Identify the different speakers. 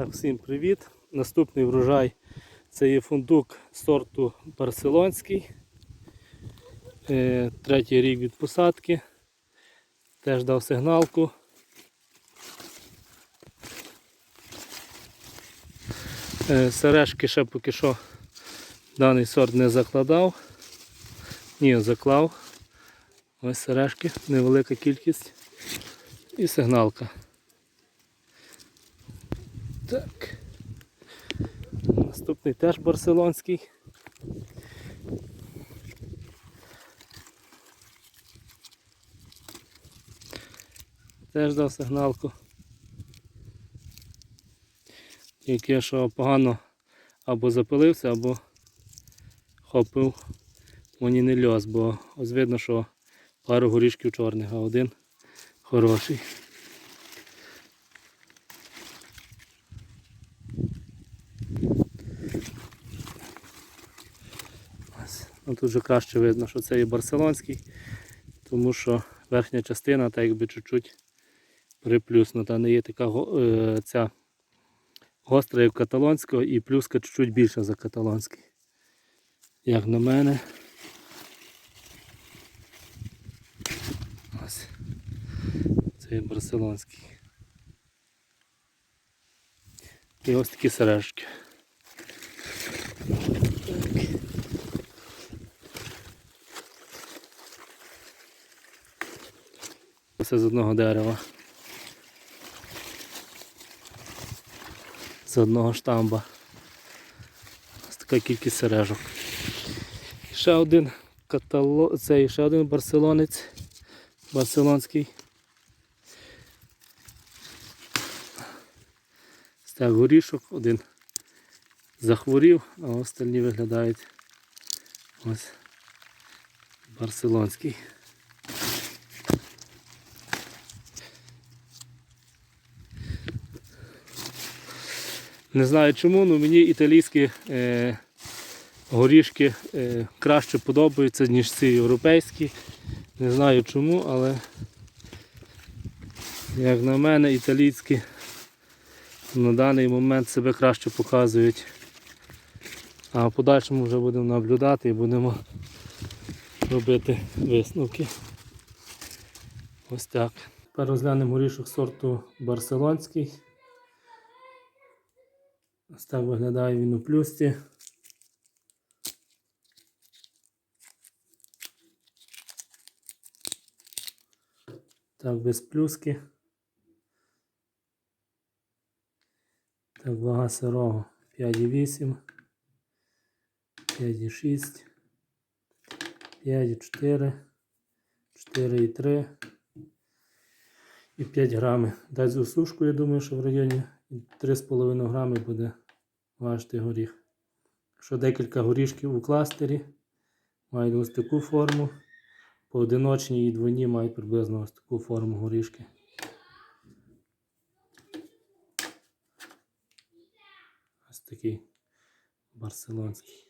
Speaker 1: Так, всім привіт. Наступний врожай це є фундук сорту барселонський. Е, Третій рік від посадки. Теж дав сигналку. Е, Сережки ще поки що даний сорт не закладав. Ні, заклав. Ось сережки, невелика кількість. І сигналка. Так. Наступний теж барселонський. Теж дав сигналку. Тільки що погано або запилився, або хопив мені не льос, бо ось видно, що пару горішків чорних, а один хороший. Ось. Ну, тут вже краще видно, що це є барселонський, тому що верхня частина так якби чуть-чуть приплюснута. Не є така е, ця гостра, як каталонського, і плюска чуть-чуть більша за каталонський. Як на мене. Ось. Це є барселонський. І ось такі сережки. Все з одного дерева. З одного штамба. Ось така кількість сережок. Ще один катало... цей ще один барселонець. Барселонський. Стяг горішок, один захворів, а остальні виглядають ось барселонський. Не знаю чому, але мені італійські е, горішки е, краще подобаються, ніж ці європейські. Не знаю чому, але як на мене, італійські на даний момент себе краще показують. А в подальшому вже будемо наблюдати і будемо робити висновки. Ось так. Тепер розглянемо горішок сорту барселонський. Ось так виглядає він у плюсті. Так, без плюски. Так, вага сирого 5,8, 5,6, 5,4, 4,3 і 5 грами. Дасть за сушку, я думаю, що в районі 3,5 грами буде важити горіх. Якщо декілька горішків у кластері, мають ось таку форму. Поодиночні і двойні мають приблизно ось таку форму горішки. Ось такий барселонський.